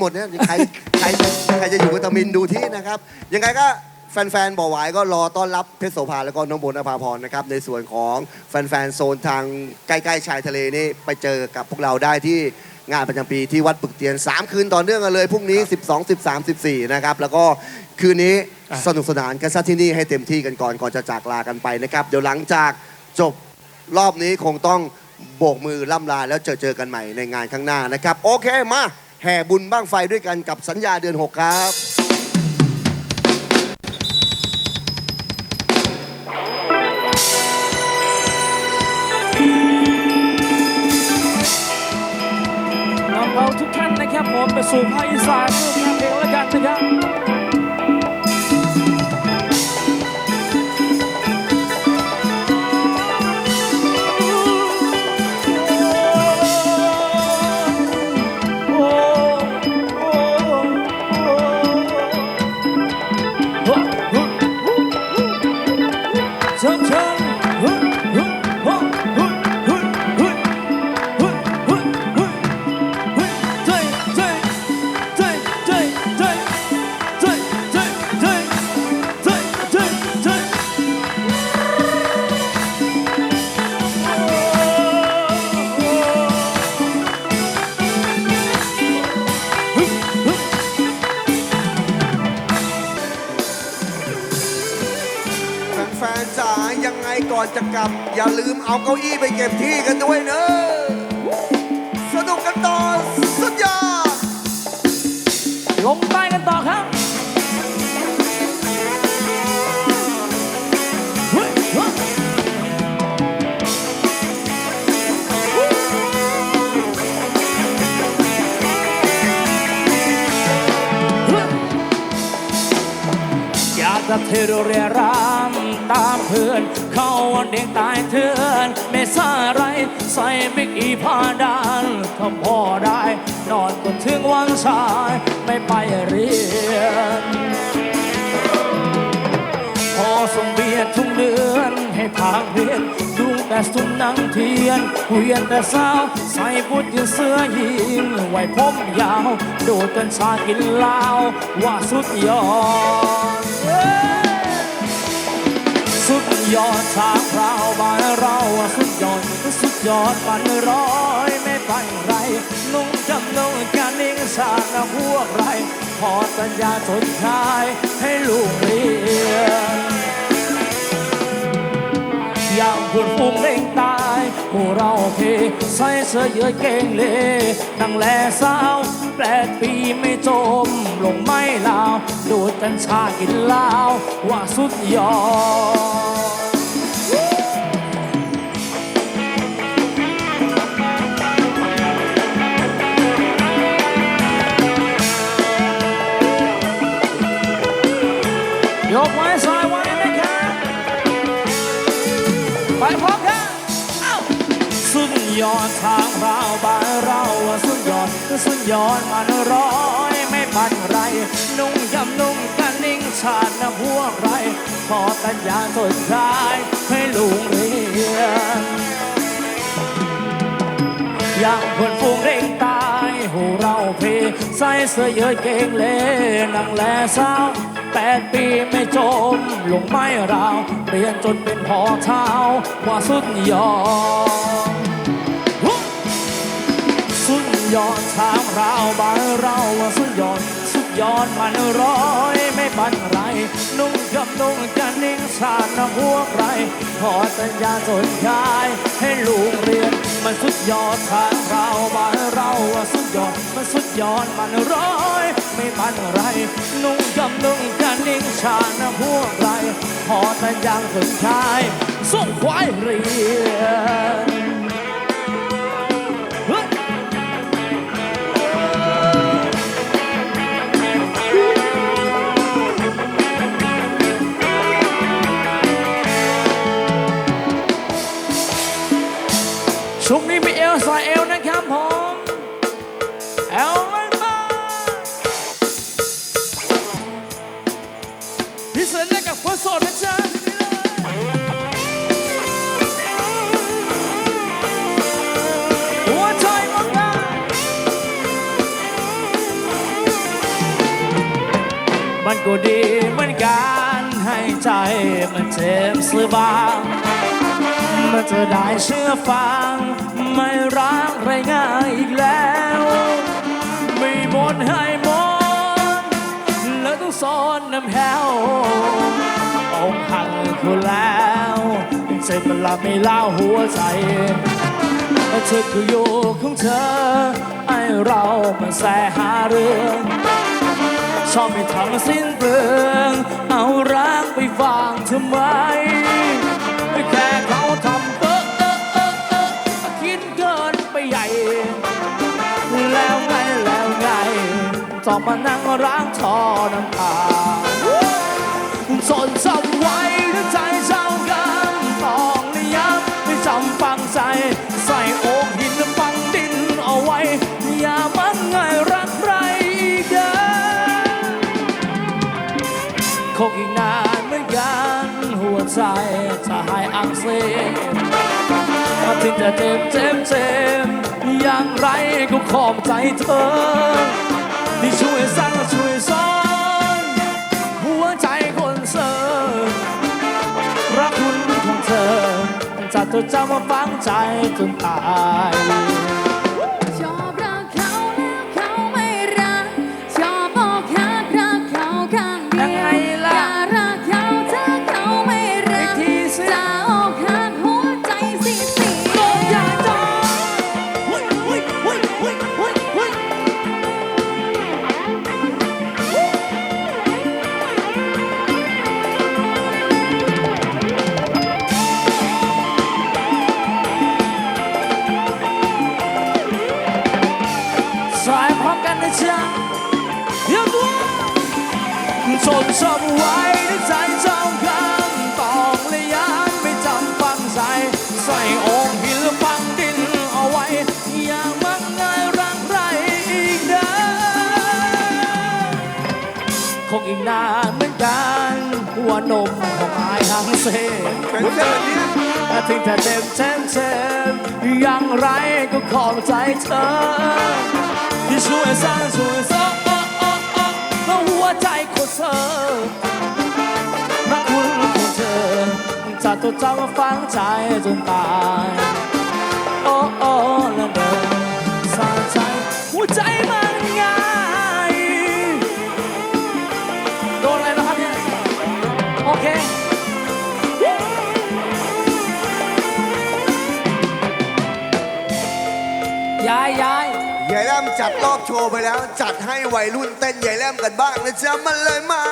หมดเนี่ยใครใครใครจะอยู่วิตามินดูที่นะครับ ยังไงก็แฟนๆบ่อหวายก็รอต้อนรับเพชรโสภาแล้วก็น้องโบนอภาพรนะครับ ในส่วนของแฟนๆโซนทางใกล้ๆชายทะเลนี่ไปเจอกับพวกเราได้ที่งานประจำปีที่วัดปึกเตียน 3 คืนต่อเนื่องกันเลยพรุ่งนี้ 12 13 14 นะครับ แล้วก็คืนนี้อะสนุกสนานกันซะที่นี่ให้เต็มที่กันก่อนก่อนจะจากลากันไปนะครับ เดี๋ยวหลังจากจบรอบนี้คงต้องโบกมือล่ำลาแล้วเจอเจอกันใหม่ในงานข้างหน้านะครับ โอเคมา แห่บุญบ้างไฟด้วยกันกับสัญญาเดือน 6 ครับ นำเราทุกท่านนะครับผมไปสู่ภาคอีสานร่วมงานเพลงแล้กันนะครับ อย่าลืมเอาเก้าอี้ไปเก็บที่กันด้วยเนอะสนุกกันต่อสุดยอดลงใต้กันต่อครับเฮ้ยเฮ้ยเฮ้ยอยากจะเทโรเรียราม ตามเพื่อน เข้าวันเด็กตายเถื่อนไม่ซาไร ใส่บิ๊กอีผ้าดานถ้าพอได้ นอนจนถึงวันสาย ไม่ไปเรียนพอส่งเบียร์ทุกเดือนให้พางเรียนดูแต่สุนนังเทียนเวียนแต่สาวใส่บุญยืนเสื้อยีนไว้ผมยาวโดดกันชากินเหล้าว่าสุดยอด ยอดชาคราวบ้านเราสุดยอดสุดยอดปันร้อยไม่ไปไรนุ่งจำนงกันนิ่งสารพวกไรพอสัญญาสนชายให้ลูกเรียนอย่างคนฟุ้งเร่งตายพวกเราเพใส่เสื้อเยอะเก่งเลยนั่งแลสาวแปดปีไม่จม ลงไม่ลาว ดูดกัญชากินล้าว่าสุดยอด ยกไม้สายไว้นะครับ ไปพร้อมกันเอ้าสุดยอดทางเราบ้านเราสุดยอดสุดยอดมันร้อยไม่บันไร นุ่งยำนุ่งกันนิ่งชาตินะพวกไรพอตัญญาสุดท้ายให้ลุงเรียนอย่างเพื่อนฟูงเร่งตายหูเราเพใส่เสื้อเยอะเก่งเล่นังแลสา แปดปีไม่จม ลงไม่ราวเรียนจนเป็นพอเท้าว่าสุดยอดสุดยอดทางเราบ้านเราว่าสุดยอด สุดยอดมันร้อยไม่บันไร นุ่งกับนุ่งกันนิ่งชาตินะพวกไรขอสัญญาสนชายให้ลูกเรียน มันสุดยอดทางเราบ้านเราว่าสุดยอด มันสุดยอดมันร้อย ไม่มันไร นุ่งกับนุ่งกันนิ่งชาตินะพวกไรพอสัญญาสนชายส่งควายเรียน สายเอวนะครับผมเอลไม่บ้าพิเศษให้กับคนโสดนะจ๊ะมันก็ดีเหมือนกันให้ใจมันเจ็บสบางมันจะได้เชื่อฟัง ไม่รักไรง่ายอีกแล้ว ไม่มดให้มดแล้วต้องซ่อนน้ำแหวอกหักคนแล้วเจ็บเวลาไม่เล่าหัวใจเธอก็อยู่ของเธอ ไอเรามันแสหาเรื่องชอบไม่ทำสิ้นเปลืองเอารักไปวางทำไมแค่เขาทำ ต้องมานั่งร้างทอน้ำตาจนจำไว้ถ้าใจเจ้ากันต้องระยับไม่จำฟังใจ ใส่อกหินฟังดินเอาไว้อย่ามันง่ายรักใครอีกเด้อคงอีกนานเหมือนกันหัวใจจะหายอักเสบมาถึงจะเจ็บเจ็บเจ็บอย่างไรก็ขอบใจเธอ ซ่อนหัวใจคนเสิร์รักคุณของเธอจะจดจำมาฝังใจจนตาย คงอีกนานเหมือนกันหัวนมของอายทั้งเซเป็นเส้นนี้แต่ถึงแต่เจ็บเจ็บเจ็บอย่างไรก็ขอบใจเธอ ที่ช่วยสร้างช่วยสร้างแล้วหัวใจคนเธอรักคุณของเธอจะตัวจำมาฝังใจจนตายโอ้โอ้แล้วเดินสาใจหัวใจ ยายยายยายแลมจัดรอบโชว์ไปแล้ว จัดให้วัยรุ่นเต้นยายแลมกันบ้างนะจ๊ะมันเลยมา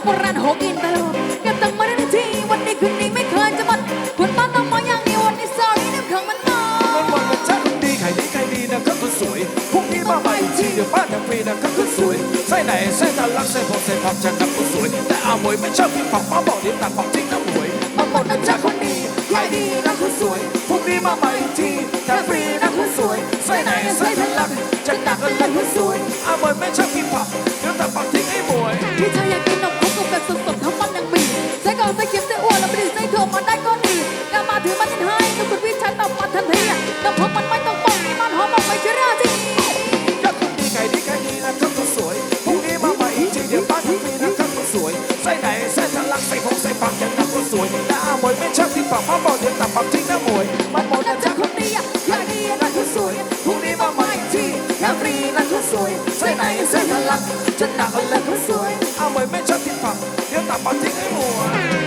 ขอโบราณหกินไปเลยก็ตั้งมาได้ทีวันนี้คืนนี้ไม่เคยจะหมดคนบ้านต้องมาอย่างนี้วันนี้ซอรี่น้ำขังมันน้อยมันวันกันชัดดีไข่ดีใครดีนะครับคนสวยพรุ่งนี้มาใหม่ทีเดี๋ยวป้านทำฟรีนะครับคนสวยใส่ไหนใส่ตาลักใส่ผมใส่ผักจะกนับคนสวยแต่อาหมวยไม่ชอบกินผักป้าบอกเดี๋ยวตัดผักริงน้ำหวยมาหมดนะจ๊ะคน ใครดีนะคุณสวย พวกนี้มาใหม่ทีแค่ฟรีนะคุณสวย สวยไหนสวยทันลังจะหนักอะไรคุณสวยอาบอยไม่ชอบกินผักเดี๋ยวแต่ปักทิ้งให้บวยที่เธออยากกินนมคุกกับแบบสดๆทั้งมันยังมีใส่กรอกไส่เค็มใส่อ้วนแล้วไม่ดีไส่ถั่วมาได้ก็ดีกามาถือมาทิ้งให้ทุกคนวิชัยตอมาทันทีน้ำพกมันไม่ต้องบอกมันหอมออกไปเชื่อจริงยักษ์ดีไก่ดีไก่ดีนะทุกคนสวยพวกนี้มาใหม่ทีเดี๋ยวป้าทิ้งฟรีนะทุกคนสวยใส่ไหนใส่ทันลังไส่ผมใส่ปักอยางหนักคนสวยนะอาบอยไม่ช ปากมาบอกเดี๋ยวตับปัจริงนะมวยมันหมดนะจ๊ะคนนี้อยากดีนะทุกสวยพรุ่งนี้มาใหม่ที่แฮฟรีนะคือสวยใส่ไหนใส่พลังจะหนักอะไรคือสวยเอาไว้ไม่ชอบที่ฝังเดี๋ยวตับปัจริงให้มวย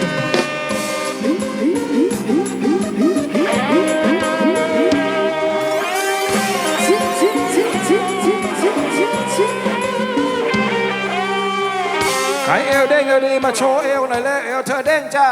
ใายเอวเด้งเอวดีมาโชว์เอวหน่อยแล้วเอวเธอเด้งจ้า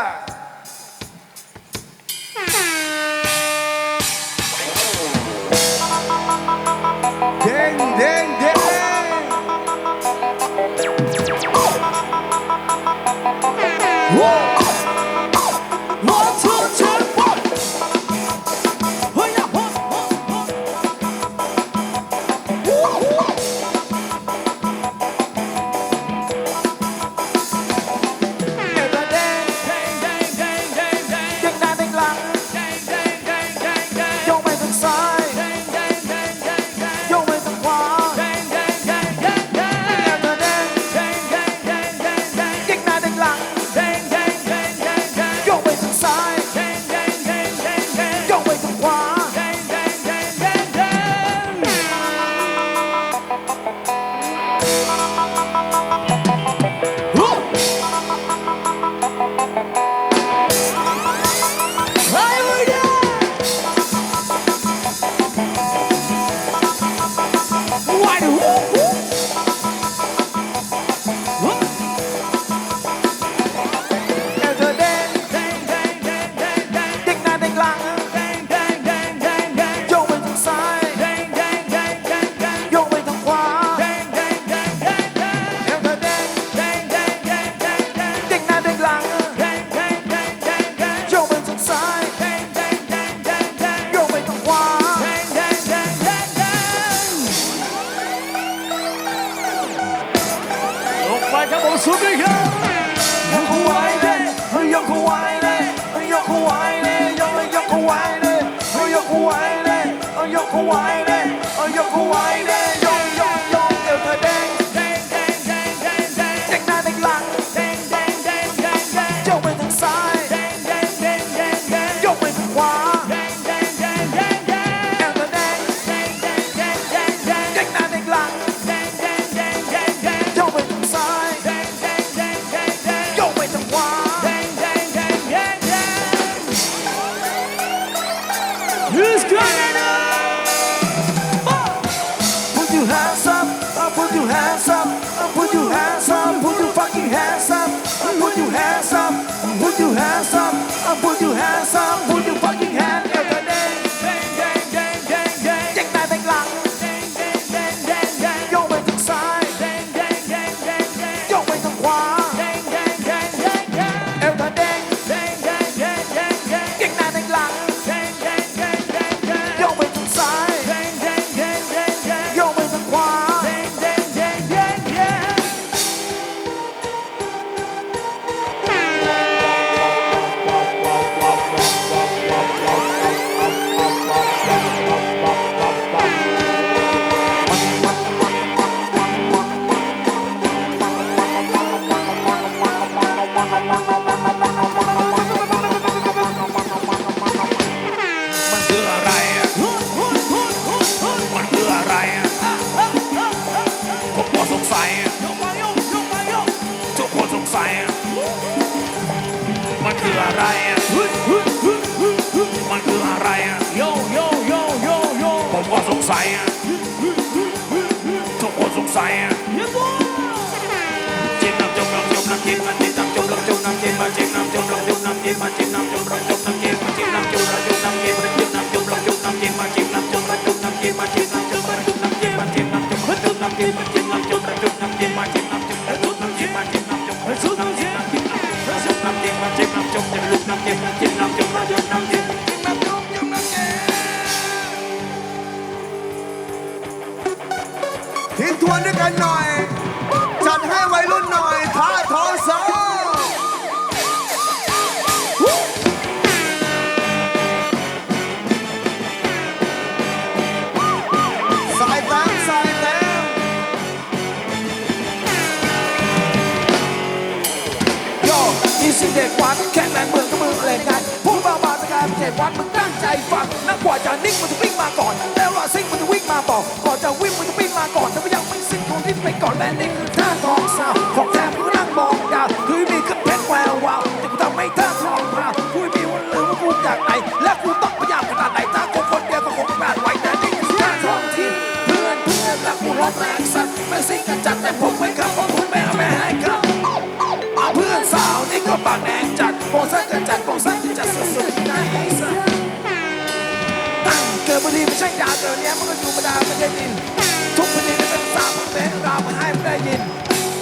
your hands up uh, put your hands up หันจิ้มน้ำจุ่มน้ำจุ่มน้ำจิ้มมันจิ้มน้ำจุ่มน้ำจุ่มน้ำจิ้มมันจิ้มน้ำจุ่มน้ำจุ่มน้ำจิ้มมันจิ้มน้ำจุ่มน้ำจุ่มน้ำจิ้มมันจิ้มน้ำจุ่มน้ำจุ่มน้ำจิ้มมันจิ้มน้ำจุ่มน้ำจุ่มน้ำจิ้มมันจิ้มน้ำจุ่มน้ำจุ่มน้ำจิ้มมันจิ้มน้ำจุ่มน้ำจุ่มน้ำจิ้มมันจิ้มน้ำจุ่มน้ำจุ่มน้ำจิ้มมันจิ้มน้ำจุ่มน้ำจุ่มน้ำจิ้มมันจิ้มน้ำจุ่มน้ำจุ่มน้ำจิ้มมันจิ้มน้ำจุ่มน้ำจุ่มน้ำจิ้มจิ้มน้ำจุ่มจุ่มน้ำจิ้มทิ้งทวนด้วยกันหน่อย วัดมึงตั้งใจฟังนักกว่าจะนิ่งมันจะวิ่งมาก่อน แล้วรอซิ่งมันจะวิ่งมาบอกก่อนจะวิ่งมันจะวิ่งมาก่อนแต่ว่ยังไม่สิ้นคนที่ไปก่อนและนี่คือท่าทองสาวของแท้มึงนั่งมองดาวคือมีขึ้นเพชรแวววาวแต่กูทำให้ท่าทองพาวกูไม่มีวันลืมว่ากูจากไหนและกูต้องพยายามขนาดไหนถ้าคนคนเดียวก็คงไม่อาจไหวแต่นี่คือท่าทองที่เพื่อนเพื่อนรักกูร้องแรงสัตว์ไม่ซิ่งกันจัดแต่ผมไม่กลับเพราะคุณไม่ไม่ให้ครับเอาเพื่อนสาวนี่ก็ปากแดงจัดโปรซันกันจัดโปรซันกันจัดสุดๆในไอ้สัสตั้ง กิดบางทีไม่ใช่ยาเกิดเนี้ยมันก็อยู่ประดาไม่ได้ดิน ทุกพื้นที่เป็นสามเป็นราวมาให้ไม่ได้ยิน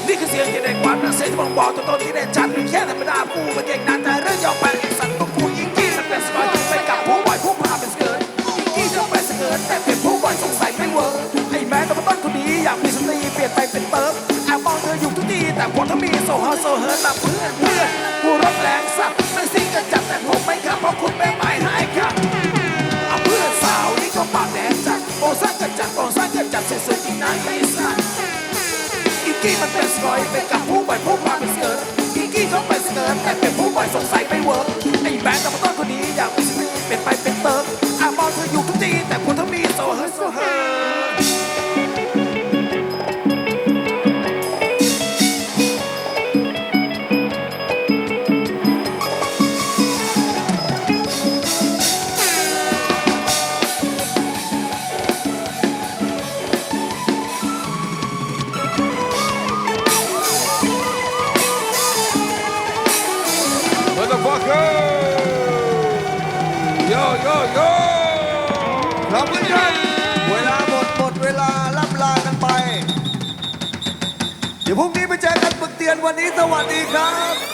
นี่คือเสียงที่เด็กวัดนะเสียงที่บ่งบอกตัวตนที่เด่นชัดหรือแค่ธรรมดาปูมันเก่งนานแต่เรื่องยอมแพ้สัตว์พวกกูยิงกี้มันเป็นสกอยไปกับผู้บ่อยผู้พาเป็นเกินยิงกี้จะไปสเกินแต่เป็นผู้บ่อยสงสัยไม่เวิร์กไอ้แม้แต่ต้นคนนี้อยากมีสตรีเปลี่ยนไปเป็นเติร์ฟแอบมองเธออยู่ทุกทีแต่พอเธอมีโซฮาโซเฮิร์ตแบบเพื่อนเพื่อนกูรบแรงสัตว์ไม่ซิ่งกันจัดแต่ผมไม่ครับเพราะคุณไม่ กันจัดสุดๆจริงนไม่สั่นอีกี้มันเป็นสกอยเป็นกับผู้บ่อยผู้พาเป็นสเกิร์ตอีกี้เขาเป็นสเกิร์ตแต่เป็นผู้บ่อยสงสัยไม่เวิร์กไอ้แบนแต่มาต้นคนนี้อยากมีชีวิตเป็นไปเป็นเติร์กอามอลเธออยู่ทุกทีแต่คนทั้งมีโซเฮิร์ตโซเฮิร์ต วันนี้สวัสดีครับ